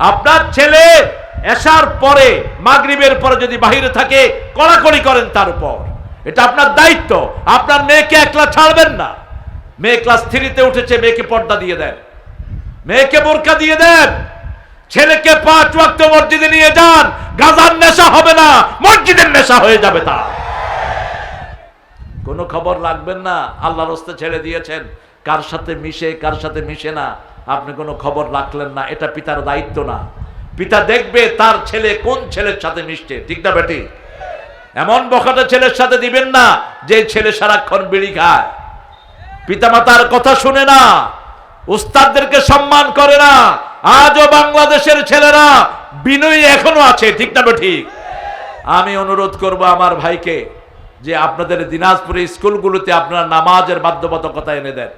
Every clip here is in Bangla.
আপনার ছেলে এসার পরে, মাগরিবের পরে যদি বাহিরে থাকে, কড়াকড়ি করেন তার উপর। এটা আপনার দায়িত্ব। আপনার মেয়েকে একলা ছাড়বেন না। মেয়ে ক্লাস থ্রিতে উঠেছে, মেয়েকে পর্দা দিয়ে দেন। মেয়েকে বোরকা দিয়ে দেন। ছেলেকে পাঁচ ওয়াক্ত মসজিদে নিয়ে যান। গাজার নেশা হবে না, মসজিদের নেশা হয়ে যাবে তা কোনো খবর লাগবেন না? আল্লাহর হস্তে ছেড়ে দিয়েছেন। কার সাথে মিশে, কার সাথে মিশে না? আপনি কোনো খবর রাখলেন না, এটা পিতার দায়িত্ব না। পিতা দেখবে তার ছেলে কোন ছেলের সাথে মিশছে, ঠিক না বেটি? এমন বখাটা ছেলের সাথে দিবেন না, যে ছেলে সারাক্ষণ বিড়ি খায়। পিতামাতার কথা শুনে না, উস্তাদদেরকে সম্মান করে না, আজও বাংলাদেশের ছেলেরা বিনয়ী এখনও আছে, ঠিক না ঠিক আমি অনুরোধ করব আমার ভাইকে যে আপনাদের দিনাজপুরে স্কুলগুলোতে আপনারা নামাজের বাধ্যবাধকতা এনে দেন।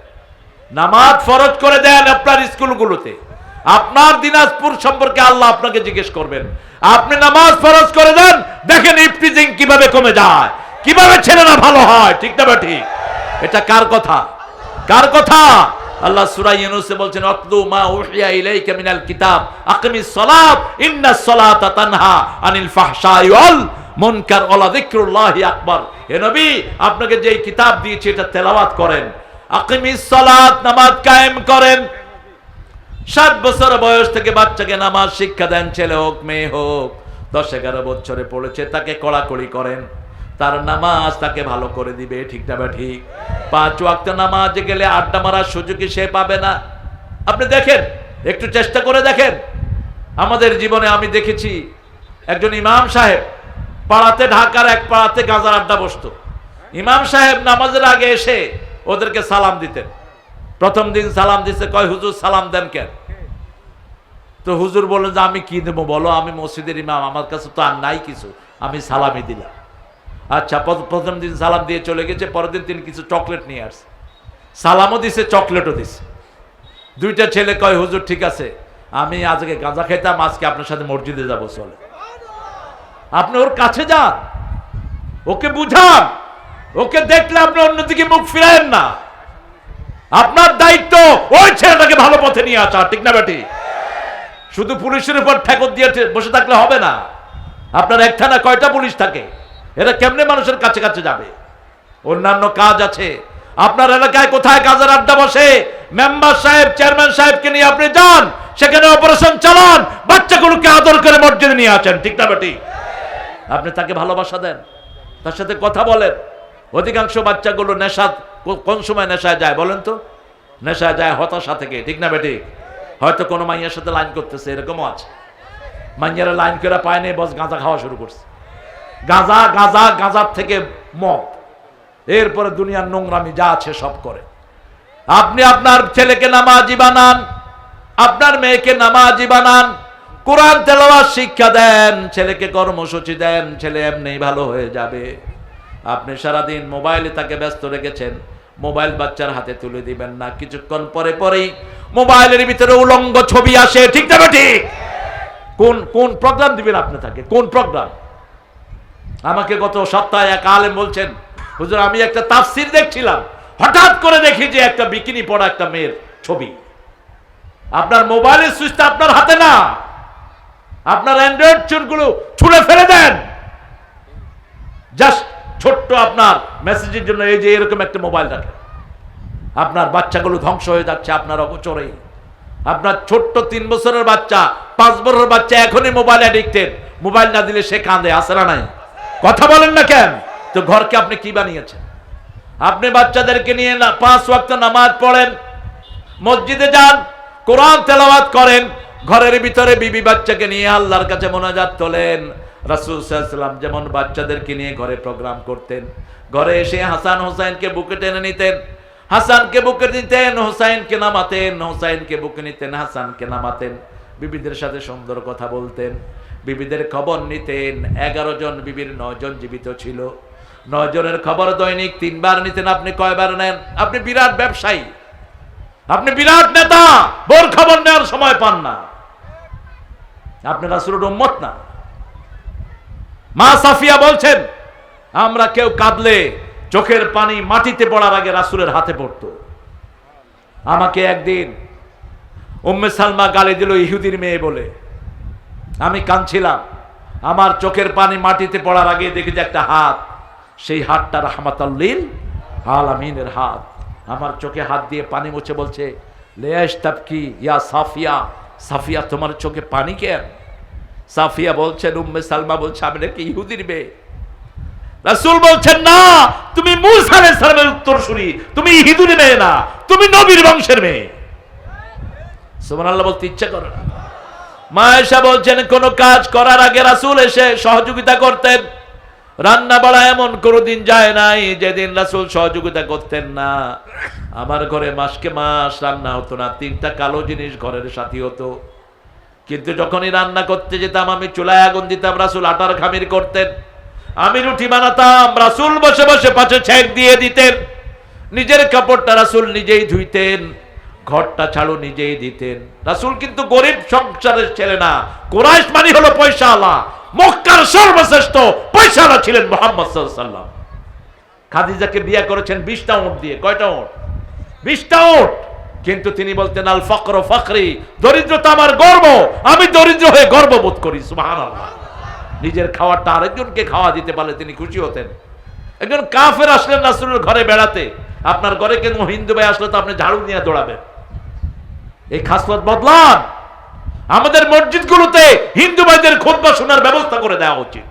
নামাজ ফরজ করে দেন আপনার স্কুলগুলোতে। আপনার দিনাজপুর সম্পর্কে আল্লাহ আপনাকে জিজ্ঞেস করবেন। আপনি নামাজ ফরজ করে দেন, দেখেন ইফটিজিং কীভাবে কমে যায়, কীভাবে ছেলেরা ভালো হয়, ঠিক না ঠিক এটা কার কথা? কার কথা? আল্লাহ সূরা ইউনূসে বলছেন আতলু মা উহিয়া ইলাইকা মিনাল কিতাব আকিমিস সালাত ইন্নাস সালাতা তানহা আনিল ফাহশাই ওয়াল মুনকার ওয়ালা যিকরুল্লাহি আকবার। হে নবী, আপনাকে যেই কিতাব দিয়েছি, এটা তেলাওয়াত করেন। সালাত, নামাজ কায়েম করেন। সাত বছর বয়স থেকে বাচ্চাকে নামাজ শিক্ষা দেন, ছেলে হোক, মেয়ে হোক। দশ এগারো বছরে পড়েছে, তাকে কড়াকড়ি করেন। তার নামাজ তাকে ভালো করে দিবে, ঠিক না ঠিক? পাঁচ ওয়াক্ত নামাজ গেলে আড্ডা মারার সুযোগই সে পাবে না। আপনি দেখেন, একটু চেষ্টা করে দেখেন। আমাদের জীবনে আমি দেখেছি, একজন ইমাম সাহেব পাড়াতে ঢাকার এক পাড়াতে গাজার আড্ডা বসতো। ইমাম সাহেব নামাজের আগে এসে ওদেরকে সালাম দিতেন। প্রথম দিন সালাম দিছে, কয়, হুজুর, সালাম দেন কেন? তো হুজুর বললেন যে, আমি কি দেবো বলো, আমি মসজিদের ইমাম, আমার কাছে তো আর নাই কিছু, আমি সালামই দিলাম। আচ্ছা প্রথম দিন সালাম দিয়ে চলে গেছে, পরের দিন তিনি কিছু চকলেট নিয়ে আসছে। সালামও দিছে, চকলেটও দিছে। দুইটা ছেলে কয়, হুজুর, ঠিক আছে, আমি আজকে গাঁজা খেতাম আজকে আপনার সাথে মসজিদে যাব চলে আপনি ওর কাছে যান, ওকে বুঝান। ওকে দেখলে আপনি অন্যদিকে মুখ ফিরায়েন না। আপনার দায়িত্ব ওই ছেলেটাকে ভালো পথে নিয়ে আসা, ঠিক না বেটি? শুধু পুলিশের উপর ঠেকর দিয়ে বসে থাকলে হবে না। আপনার এক থানা কয়টা পুলিশ থাকে? এরা কেমনে মানুষের কাছে কাছে যাবে? অন্যান্য কাজ আছে। আপনার এলাকায় কোথায় কাজের আড্ডা বসে? মেম্বার সাহেব, চেয়ারম্যান সাহেবকে নিয়ে আপনি যান, সেখানে অপারেশন চালান, বাচ্চাগুলোকে আদর করে মসজিদে নিয়ে আসেন, ঠিক না বেটি? আপনি তাকে ভালোবাসা দেন, তার সাথে কথা বলেন। অধিকাংশ বাচ্চাগুলো নেশা কোন সময় নেশায় যায় বলেন তো? নেশায় যায় হতাশা থেকে, ঠিক না বেটি হয়তো কোনো মাইয়ার সাথে লাইন করতেছে, এরকমও আছে। মাইয়ারা লাইন করে পায় নেই, বস গাঁজা খাওয়া শুরু করছে। গাঁজা গাঁজা, গাঁজার থেকে মদ। এরপরে দুনিয়ার নোংরামি যা আছে সব করে। আপনি আপনার ছেলেকে নামাজি বানান, আপনার মেয়েকে নামাজি বানান, কোরআন তেলাওয়াত শিক্ষা দেন, ছেলেকে কর্মসূচি দেন, ছেলে এমনি ভালো হয়ে যাবে। আপনি সারাদিন মোবাইলে তাকে ব্যস্ত রেখেছেন, মোবাইল বাচ্চার হাতে তুলে দিবেন না। কিছুক্ষণ পরে পরেই মোবাইলের ভিতরে উলঙ্গ ছবি আসে। ঠিক না ঠিক কোন কোন প্রোগ্রাম দিবেন আপনি তাকে? কোন প্রোগ্রাম আমাকে গত সপ্তাহে এক আলেম বলছেন, হুজুর, আমি একটা তাফসির দেখছিলাম। হঠাৎ করে দেখি যে একটা বিকিনি পড়া একটা মেয়ের ছবি। আপনার মোবাইলের সুইচটা আপনার হাতে না। আপনার অ্যান্ড্রয়েড চুনগুলো ছুঁড়ে ফেলে দেন। জাস্ট ছোট্ট আপনার মেসেজের জন্য এই যে এরকম একটা মোবাইল রাখেন আপনার বাচ্চাগুলো ধ্বংস হয়ে যাচ্ছে, আপনার অগোচরে। আপনার ছোট্ট তিন বছরের বাচ্চা, পাঁচ বছরের বাচ্চা এখনই মোবাইল অ্যাডিক্টেড মোবাইল না দিলে সে কাঁদে আসে না নাই? কথা বলেন না কেন? তো ঘরকে আপনি কি বানিয়েছেন? আপনি বাচ্চাদেরকে নিয়ে পাঁচ ওয়াক্ত নামাজ পড়েন, মসজিদে যান, কোরআন তেলাওয়াত করেন ঘরের ভিতরে বিবি বাচ্চাকে নিয়ে আল্লাহর কাছে মোনাজাত তোলেন। রাসূল সাল্লাল্লাহু যেমন বাচ্চাদেরকে নিয়ে ঘরে প্রোগ্রাম করতেন, ঘরে এসে হাসান হোসাইনকে বুকে টেনে নিতেন, হাসানকে বুকে নিতেন, হোসাইনকে নামাতেন, হোসাইনকে বুকে নিতেন, হাসানকে নামাতেন। বিবিদের সাথে সুন্দর কথা বলতেন, বিবিদের খবর নিতেন। এগারো জন বিবির নয় জন জীবিত ছিল। নয় জনের খবর দৈনিক তিনবার নিতেন। আপনি কয়বার নেন? আপনি বিরাট ব্যবসায়ী। আপনি বিরাট নেতা। বোর খবর নেওয়ার সময় পান না। আপনি রাসুলের উম্মত না। মা সাফিয়া বলছেন, আমরা কেউ কাঁদলে চোখের পানি মাটিতে পড়ার আগে রাসুলের হাতে পড়তো। আমাকে একদিন উম্মে সালমা গালি দিল ইহুদির মেয়ে বলে। আমি কাঁদছিলাম। আমার চোখের পানি মাটিতে পড়ার আগে দেখি যে একটা হাত, সেই হাতটা রহমাতাল্লিল আলামিনের হাত। আমার চোখে হাত দিয়ে পানি মুছে বলছে লেয়াস তাবকি ইয়া সাফিয়া সাফিয়া, তোমার চোখে পানি কেন সাফিয়া বলছেন উম্মে সালমা বলছে, আমি নাকি ইহুদির মেয়ে। রাসূল বলছেন, না, তুমি মূসা আলাইহিস সালামের উত্তরসূরি। তুমি ইহুদির মেয়ে না, তুমি নবীর বংশের মেয়ে। সুবহানাল্লাহ বলতে ইচ্ছা করে না। মায়েশা বলছেন, কোন কাজ করার আগে রাসূল এসে সহযোগিতা করতেন। রান্না বাড়া এমন কোনোদিন যায় নাই, যেদিন রাসূল সহযোগিতা করতেন না। আমার ঘরে মাসকে মাস রান্না হতো না, তিনটা কালো জিনিস ঘরের সাথী হতো। কিন্তু যখনই রান্না করতে যেতাম, আমি চুলায় আগুন দিতাম, রাসুল আটার খামির করতেন। আমি রুটি বানাতাম, রাসুল বসে বসে পাশে ছেঁক দিয়ে দিতেন। নিজের কাপড়টা রাসুল নিজেই ধুইতেন, ঘরটা ছাড়ো নিজেই দিতেন। রাসূল কিন্তু গরিব সংসারের ছেলে না। কোরাইশ মানে হলো পয়সাওয়ালা। মক্কার সর্বশ্রেষ্ঠ পয়সাওয়ালা ছিলেন মোহাম্মদ সাল্লাম খাদিজাকে বিয়ে করেছেন বিশটা উট দিয়ে। কয়টা উট? বিশটা উট। কিন্তু তিনি বলতেন, আল ফকর ফকরি দরিদ্রতা আমার গর্ব। আমি দরিদ্র হয়ে গর্ববোধ করি, সুবহানাল্লাহ। নিজের খাওয়ারটা আরেকজনকে খাওয়া দিতে পারলে তিনি খুশি হতেন। একজন কাফের আসলেন রাসূলের ঘরে বেড়াতে। আপনার ঘরে কেন হিন্দু ভাই আসলে তো আপনি ঝাড়ু নিয়ে দৌড়াবেন? এই খাসলত বদলান। আমাদের মসজিদগুলোতে হিন্দু ভাইদের খুতবা শোনার ব্যবস্থা করে দেওয়া উচিত।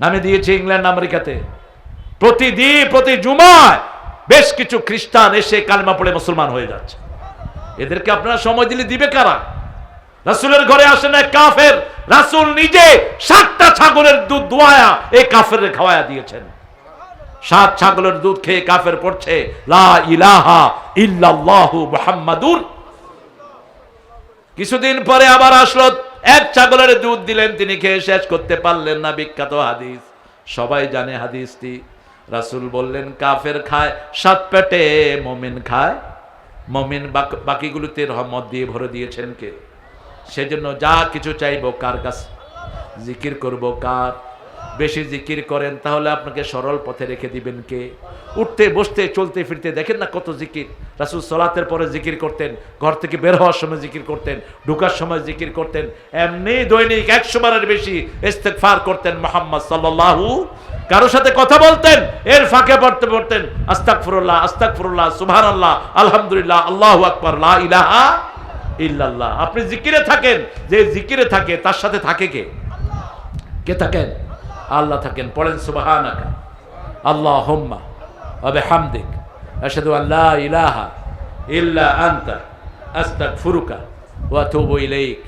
আমি দিয়েছি ইংল্যান্ড, আমেরিকাতে। প্রতিদিন, প্রতি জুমায় বেশ কিছু খ্রিস্টান এসে কালমা পড়ে মুসলমান হয়ে যাচ্ছে। এদেরকে আপনারা সময় দিলে দিবে কারা? রাসূলের ঘরে আসে না কাফের। রাসূল নিজে সাতটা ছাগলের দুধ দোয়ায়া এই কাফের খাওয়ায়া দিয়েছেন। সাত ছাগলের দুধ খেয়ে কাফের পড়ছে, লা ইলাহা ইল্লাল্লাহু মুহাম্মাদুর কিছুদিন পরে আবার আসলো। এক ছাগলের দুধ দিলেন, তিনি খেয়ে শেষ করতে পারলেন না, বিখ্যাত হাদিস। সবাই জানে হাদিসটি। রাসুল বললেন, কাফের খায়, সাত পেটে মমিন খায়। মমিন বাক- বাকিগুলোতে রহমত দিয়ে ভরে দিয়েছেন কে? সেজন্য যা কিছু চাইব কার কাছে জিকির করব কার? বেশি জিকির করেন, তাহলে আপনাকে সরল পথে রেখে দিবেন কে? উঠতে, বসতে, চলতে, ফিরতে, দেখেন না কত জিকির। রাসুল সলাতের পরে জিকির করতেন, ঘর থেকে বের হওয়ার সময় জিকির করতেন, ঢুকার সময় জিকির করতেন, এমনি দৈনিক একশো বারের বেশি ইস্তেগফার করতেন মোহাম্মদ সাল্লাল্লাহু। কারোর সাথে কথা বলতেন, এর ফাঁকে পড়তে পড়তেন, আস্তাগফিরুল্লাহ আস্তাগফিরুল্লাহ, সুবহানাল্লাহ, আলহামদুলিল্লাহ, আল্লাহু আকবার ইলাহা ইল্লাল্লাহ। আপনি জিকিরে থাকেন, যে জিকিরে থাকে, তার সাথে থাকে কে? কে থাকেন? আল্লাহ থাকেন, পড়েন সুবহানাকা। আল্লাহুম্মা ওয়া বিহামদিক। আশহাদু আন লা ইলাহা ইল্লা আনতা। আস্তাগফিরুকা ওয়া আতুবু ইলাইক।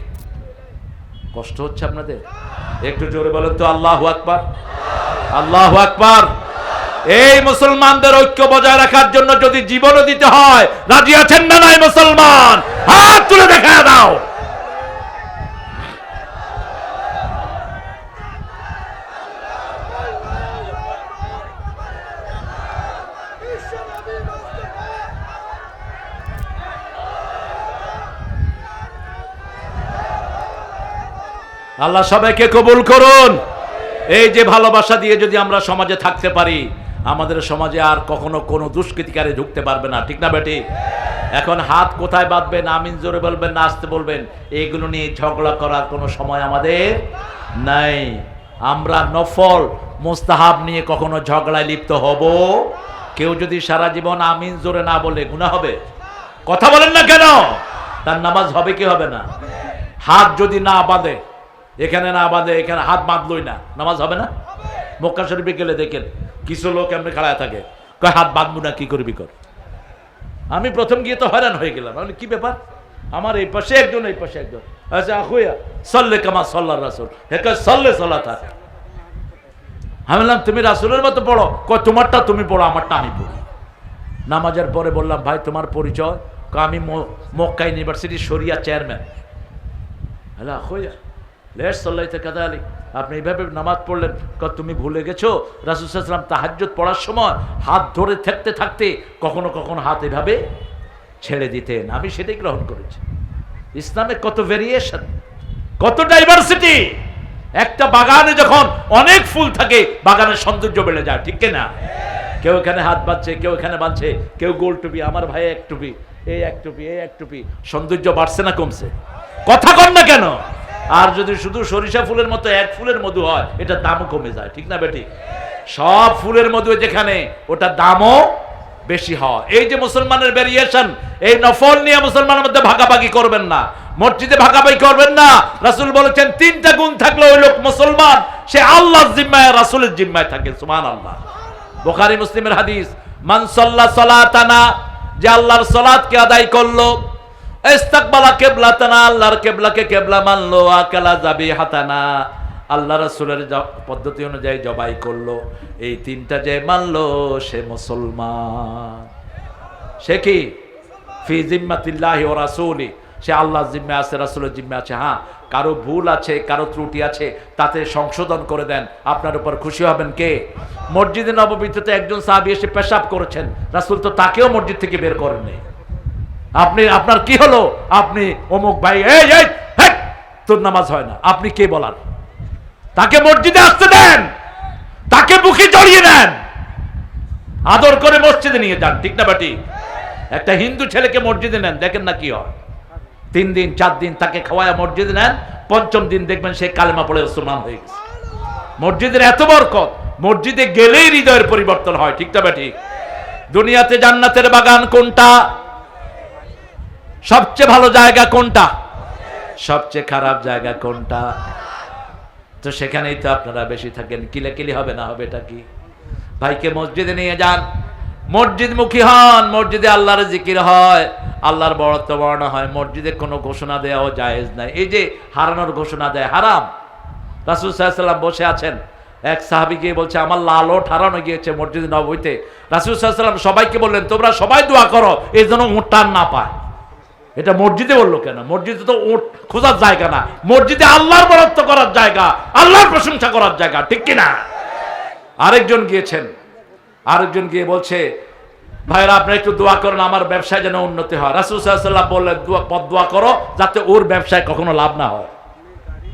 কষ্ট হচ্ছে আপনাদের? একটু জোরে বলেন তো, আল্লাহু আকবার। আল্লাহু আকবার। এই মুসলমানদের ঐক্য বজায় রাখার জন্য যদি জীবনও দিতে হয়, রাজি আছেন না নাই মুসলমান? হাত তুলে দেখা দাও। আল্লাহ সবাইকে কবুল করুন। এই যে ভালোবাসা দিয়ে যদি আমরা সমাজে থাকতে পারি, আমাদের সমাজে আর কখনো কোনো দুষ্কৃতিকারে ঢুকতে পারবে না, ঠিক না বেটি? এখন হাত কোথায় বাঁধবেন, আমিন জোরে বলবেন, না আসতে বলবেন, এগুলো নিয়ে ঝগড়া করার কোনো সময় আমাদের নাই। আমরা নফল, মোস্তাহাব নিয়ে কখনো ঝগড়ায় লিপ্ত হব। কেউ যদি সারা জীবন আমিন জোরে না বলে গুণা হবে? কথা বলেন না কেন? তার নামাজ হবে কি হবে না? হাত যদি না বাঁধে এখানে না বাঁধে, এখানে হাত বাঁধলই না। নামাজ হবে না? মক্কা শরীফে গেলে দেখেন, কিছু লোক এমনি খাড়ায় থাকে। কয়, হাত বাঁধবো না, কি করবি কর? আমি প্রথম গিয়ে তো হয়রান হয়ে গেলাম। আমি কি ব্যাপার? আমার এই পাশে একজন, এই পাশে একজন। আচ্ছা আহুয়া সল্লে কামা সল্লাহ রাসুল। হেকা সল্লে সল্লা থাক আমি বললাম, তুমি রাসুলের মতো পড়ো। কয়, তোমারটা তুমি পড়ো, আমারটা আমি পড়ি। নামাজের পরে বললাম, ভাই, তোমার পরিচয়? আমি মক্কা ইউনিভার্সিটির সরিয়া চেয়ারম্যান। হ্যালো হইয়া লেস সাল্লাইতে কাদা আলী আপনি এইভাবে নামাজ পড়লেন তুমি ভুলে গেছো? রাসুসাল্লাম তাহাজ্জুদ পড়ার সময় হাত ধরে থাকতে থাকতে কখনো কখনো হাত এভাবে ছেড়ে দিতেন। আমি সেটাই গ্রহণ করেছি। ইসলামে কত ভেরিয়েশন কত ডাইভার্সিটি একটা বাগানে যখন অনেক ফুল থাকে, বাগানের সৌন্দর্য বেড়ে যায়, ঠিক না কেউ এখানে হাত বাঁধছে, কেউ এখানে বাঁধছে, কেউ গোল টুপি, আমার ভাই এক টুপি এই এক টুপি এই এক টুপি, সৌন্দর্য বাড়ছে না কমছে? কথা কর না কেন? আর যদি শুধু সরিষা ফুলের মতো এক ফুলের মধু হয়, এটা দামও কমে যায়, ঠিক না বেটি? সব ফুলের মধু যেখানে, ওটা দামও বেশি হয়। এই যে মুসলমানের ভেরিয়েশন এই নফল নিয়ে মুসলমানের মধ্যে ভাগাভাগি করবেন না। মসজিদে ভাগাভাগি করবেন না। রাসুল বলেছেন, তিনটা গুণ থাকলে ওই লোক মুসলমান, সে আল্লাহর জিম্মায়, রাসুলের জিম্মায় থাকে, সুবহানাল্লাহ। বুখারী, মুসলিমের হাদিস, মান সাল্লা সালাতানা যে আল্লাহর সালাতকে আদায় করল ইস্তাকবালা কিবলাতানা আল্লাহর কিবলাকে কিবলা মানলো, আকালা যাবিহাতানা আল্লাহ রাসূলের পদ্ধতি অনুযায়ী জবাই করল। এই তিনটা যে মানলো, সে মুসলমান। সে কি? ফি জিম্মাতিল্লাহি ওয়া রাসূলি। সে আল্লাহর জিম্মে আছে, রাসূলের জিম্মে আছে। হ্যাঁ কারও ভুল আছে, কারও ত্রুটি আছে, তাতে সংশোধন করে দেন। আপনার উপর খুশি হবেন কে? মসজিদে নববীতে একজন সাহাবী এসে পেশাব করেছেন। রাসূল তো তাকেও মসজিদ থেকে বের করেননি। আপনি, আপনার কি হলো? আপনি অমুক ভাই তোর নামাজ হয় না। আপনি কে বলার? তাকে মসজিদে আসতে দেন। তাকে বুকে জড়িয়ে নেন আদর করে মসজিদে নিয়ে যান, ঠিক না বাটি? একটা হিন্দু ছেলেকে মসজিদে নেন, দেখেন না কি হয়। তিন দিন, চার দিন তাকে খাওয়ায় মসজিদে নেন, পঞ্চম দিন দেখবেন সে কালেমা পড়ে মুসলমান হয়ে গেছে। মসজিদের এত বরকত, মসজিদে গেলেই হৃদয়ের পরিবর্তন হয়, ঠিক না বাটি? দুনিয়াতে জান্নাতের বাগান কোনটা? সবচেয়ে ভালো জায়গা কোনটা? সবচেয়ে খারাপ জায়গা কোনটা? তো সেখানেই তো আপনারা বেশি থাকেন। কিলাকিলি হবে না, হবে এটা কি? ভাইকে মসজিদে নিয়ে যান। মসজিদ মুখী হন, মসজিদে আল্লাহর জিকির হয়, আল্লাহর বড়ত্ব বর্ণনা হয়। মসজিদে কোনো ঘোষণা দেওয়াও জায়েজ নাই। এই যে হারানোর ঘোষণা দেয়, হারাম। রাসুল সাল্লাম বসে আছেন। এক সাহাবি গিয়ে বলছে, আমার লালও হারানো গিয়েছে মসজিদ নবইতে রাসুল সাল্লাম সবাইকে বললেন, তোমরা সবাই দোয়া করো এই জন্য উঠান না পায়। এটা মসজিদে বলল কেন? মসজিদে তো উঁট খোঁজার জায়গা না। মসজিদে আল্লাহর বরাদ্দ করার জায়গা, আল্লাহর প্রশংসা করার জায়গা, ঠিক কিনা আরেকজন গিয়েছেন। আরেকজন গিয়ে বলছে, ভাইরা আপনি একটু দোয়া করেন, আমার ব্যবসায় যেন উন্নতি হয়। রাসুল সাল্লাম বললেন পদ দোয়া করো, যাতে ওর ব্যবসায় কখনো লাভ না হয়।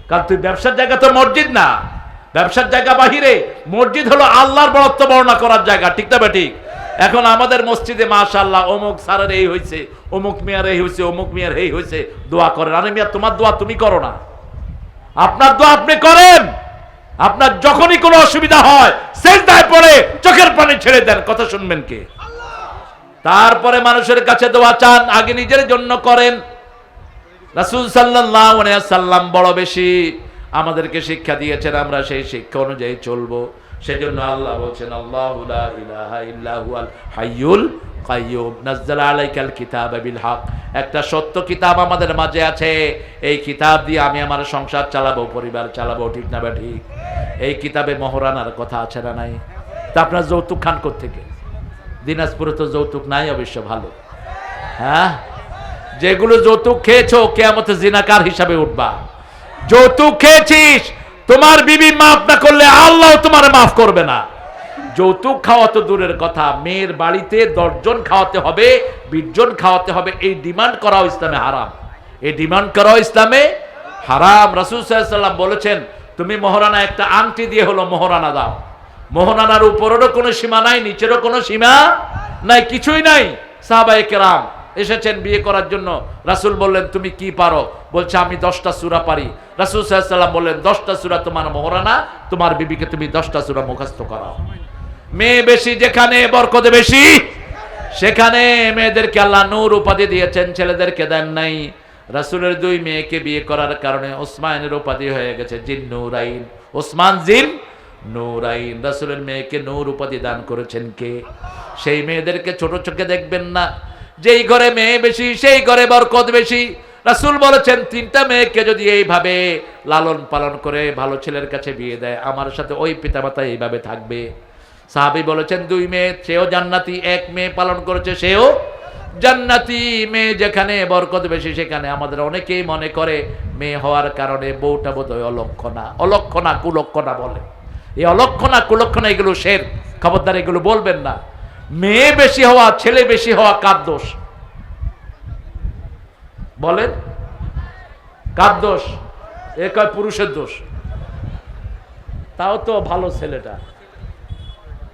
কারণ তুই ব্যবসার জায়গা তো মসজিদ না। ব্যবসার জায়গা বাহিরে। মসজিদ হলো আল্লাহর বরত্ব বর্ণনা করার জায়গা, ঠিক না ঠিক? এখন আমাদের মসজিদে মাশাল্লাহ অমুক স্যারের এই হয়েছে অমুক মিয়ার এই হয়েছে অমুক মিয়ার এই হয়েছে দোয়া করেন। আরে মিয়া, তোমার দোয়া তুমি করো না। আপনার দোয়া আপনি করেন। আপনার যখনই কোনো অসুবিধা হয়, সেজদায় পড়ে চোখের পানি ছেড়ে দেন। কথা শুনবেন কে? তারপরে মানুষের কাছে দোয়া চান, আগে নিজের জন্য করেন। রাসূল আলাইহি সাল্লাম বড় বেশি আমাদেরকে শিক্ষা দিয়েছেন, আমরা সেই শিক্ষা অনুযায়ী চলবো। সেজন্য আল্লাহ বলছেন হাইয়ুল কাইয়ুম। নাযালা আলাইকাল কিতাবা বিল একটা সত্য কিতাব আমাদের মাঝে আছে। এই কিতাব দিয়ে আমি আমার সংসার চালাবো, পরিবার চালাবো, ঠিক না বা ঠিক? এই কিতাবে মহারানার কথা আছে না নাই? তা আপনার যৌতুক খান থেকে দিনাজপুরে তো যৌতুক নাই অবশ্য, ভালো। হ্যাঁ? যেগুলো যৌতুক খেয়েছো, কেয়ামতে জিনাকার হিসাবে উঠবা। যৌতুক খেয়েছিস তোমার বিবি মাফ না করলে আল্লাহ তোমার মাফ করবে না। যৌতুক খাওয়া তো দূরের কথা, মেয়ের বাড়িতে দশজন খাওয়াতে হবে, বিশজন খাওয়াতে হবে, এই ডিমান্ড করাও ইসলামে হারাম। এই ডিমান্ড করাও ইসলামে হারাম। রাসুল সাল্লাম বলেছেন, তুমি মহারানা একটা আংটি দিয়ে হলো মহারানা দাও। মোহনানার উপরেরও কোনো সীমা নাই, নিচেরও কোনো সীমা নাই, কিছুই নাই, সাহাবায়ে কেরাম। এসেছেন বিয়ে করার জন্য। রাসূল বললেন, তুমি কি পারো? বলছে, আমি দশটা সুরা পারি। রাসূল সাল্লাল্লাহু বললেন, দশটা সুরা তোমার মোহরানা, তোমার বিবিকে তুমি দশটা সূরা মুখস্থ করাও। মেয়ে বেশি, যেখানে বরকত বেশি, সেখানে মেয়েদেরকে আল্লাহ নূর উপাধি দিয়েছেন, ছেলেদেরকে দেন নাই। রাসূলের দুই মেয়েকে বিয়ে করার কারণে ওসমানের উপাধি হয়ে গেছে, জিন নূরাইন ওসমান জিন নূরাইন রাসূলের মেয়েকে নূর উপাধি দান করেছেন কে? সেই মেয়েদেরকে ছোট চোখে দেখবেন না। যেই ঘরে মেয়ে বেশি, সেই ঘরে বরকত বেশি। রাসুল বলেছেন, তিনটা মেয়েকে যদি এইভাবে লালন পালন করে ভালো ছেলের কাছে বিয়ে দেয়, আমার সাথে ওই পিতামাতা এইভাবে থাকবে। সাহাবী বলেছেন, দুই মেয়ে, সেও জান্নাতি, এক মেয়ে পালন করেছে, সেও জান্নাতি। মেয়ে যেখানে বরকত বেশি, সেখানে আমাদের অনেকেই মনে করে, মেয়ে হওয়ার কারণে বউটা বোধ হয় অলক্ষণা অলক্ষণা কুলক্ষণা বলে। এই অলক্ষণা কুলক্ষণা এগুলো শের। খবরদার এগুলো বলবেন না। মেয়ে বেশি হওয়া, ছেলে বেশি হওয়া কার দোষ? বলেন। কার দোষ? এ কয় পুরুষের দোষ। তাও তো ভালো ছেলেটা।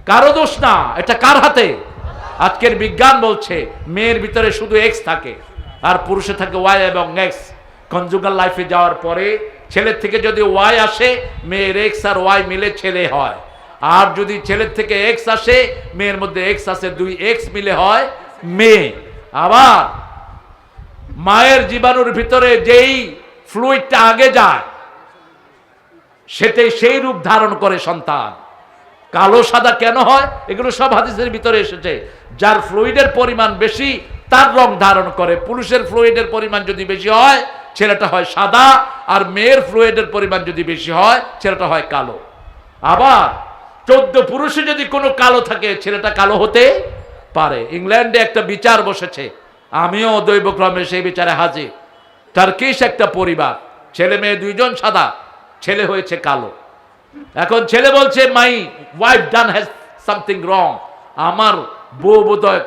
কারও দোষ না, এটা কার হাতে? আজকের বিজ্ঞান বলছে, মেয়ের ভিতরে শুধু এক্স থাকে, আর পুরুষে থাকে ওয়াই এবং এক্স কনজুগাল লাইফে যাওয়ার পরে, ছেলের থেকে যদি ওয়াই আসে, মেয়ের এক্স আর ওয়াই মিলে ছেলে হয়। আর যদি ছেলের থেকে এক্স আসে, মেয়ের মধ্যে এক্স আসে দুই এক্স মিলে হয় মেয়ে। আবার মায়ের জীবাণুর ভিতরে যেই ফ্লুইডটা আগে যায়, সেটাই সেই রূপ ধারণ করে সন্তান। কালো সাদা কেন হয়? এগুলো সব হাদিসের ভিতরে এসেছে। যার ফ্লুইডের পরিমাণ বেশি, তার রং ধারণ করে। পুরুষের ফ্লুইডের পরিমাণ যদি বেশি হয়, ছেলেটা হয় সাদা, আর মেয়ের ফ্লুইডের পরিমাণ যদি বেশি হয়, ছেলেটা হয় কালো। আবার চোদ্দ পুরুষে যদি কোনো কালো থাকে, ছেলেটা কালো হতে পারে। ইংল্যান্ডে একটা বিচার বসেছে। আমিও দৈবক্রমে সেই বিচারে হাজির। টার্কিশ একটা পরিবার। ছেলে মেয়ে দুইজন সাদা, ছেলে হয়েছে কালো। এখন ছেলে বলছে my wife done has something wrong আমার বউ বোধহয়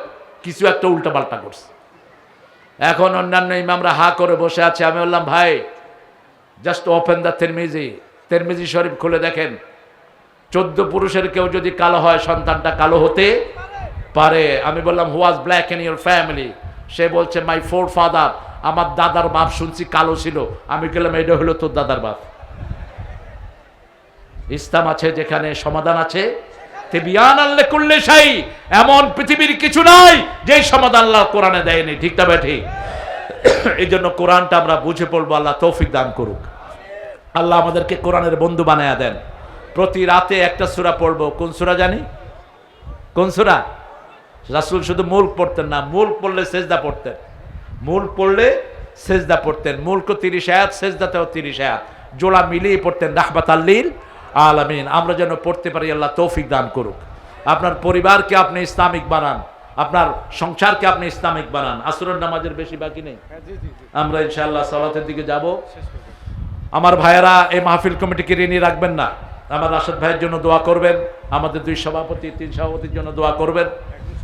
কিছু একটা উল্টাপাল্টা করছে। এখন অন্যান্য ইমামরা হা করে বসে আছে। আমি বললাম, ভাই জাস্ট ওপেন দ্য তেরমিজি তেরমিজি শরীফ খুলে দেখেন। চোদ্দ পুরুষের কেউ যদি কালো হয়, সন্তানটা কালো হতে পারে। আমি বললাম who was black in your family সে বলছে মাই ফোর ফাদার আমার দাদার বাপ শুনছি কালো ছিল। আমি গেলাম এটা হলো তোর দাদার বাপ। ইসলাম আছে যেখানে সমাধান আছে। করলে সাই এমন পৃথিবীর কিছু নাই যে সমাধান আল্লাহ কোরআনে দেয়নি। ঠিক তবে ঠিক এই জন্য কোরআনটা আমরা বুঝে পড়ব, আল্লাহ তৌফিক দান করুক। আল্লাহ আমাদেরকে কোরআনের বন্ধু বানায়া দেন। প্রতি রাতে একটা সূরা পড়ব। কোন সূরা জানি? কোন সূরা? রাসূল শুধু মুল্ক পড়তেন না মুল্ক পড়লে সেজদা পড়তেন। মূল পড়লে সেজদা পড়তেন। মুল্ক তিরিশ আয়াত সেজদাতেও তিরিশ আয়াত। জোড়া মিলিয়ে পড়তেন রাহমাত আল্লিল আলামিন। আমরা যেন পড়তে পারি আল্লাহ তৌফিক দান করুক। আপনার পরিবারকে আপনি ইসলামিক বানান। আপনার সংসারকে আপনি ইসলামিক বানান। আসরের নামাজের বেশি বাকি নেই। আমরা ইনশাআল্লাহ সালাতের দিকে যাব। আমার ভাইয়েরা এই মাহফিল কমিটিকে ঋণী রাখবেন না। আমার রাশেদ ভাইয়ের জন্য দোয়া করবেন আমাদের দুই সভাপতি তিন সভাপতির জন্য দোয়া করবেন।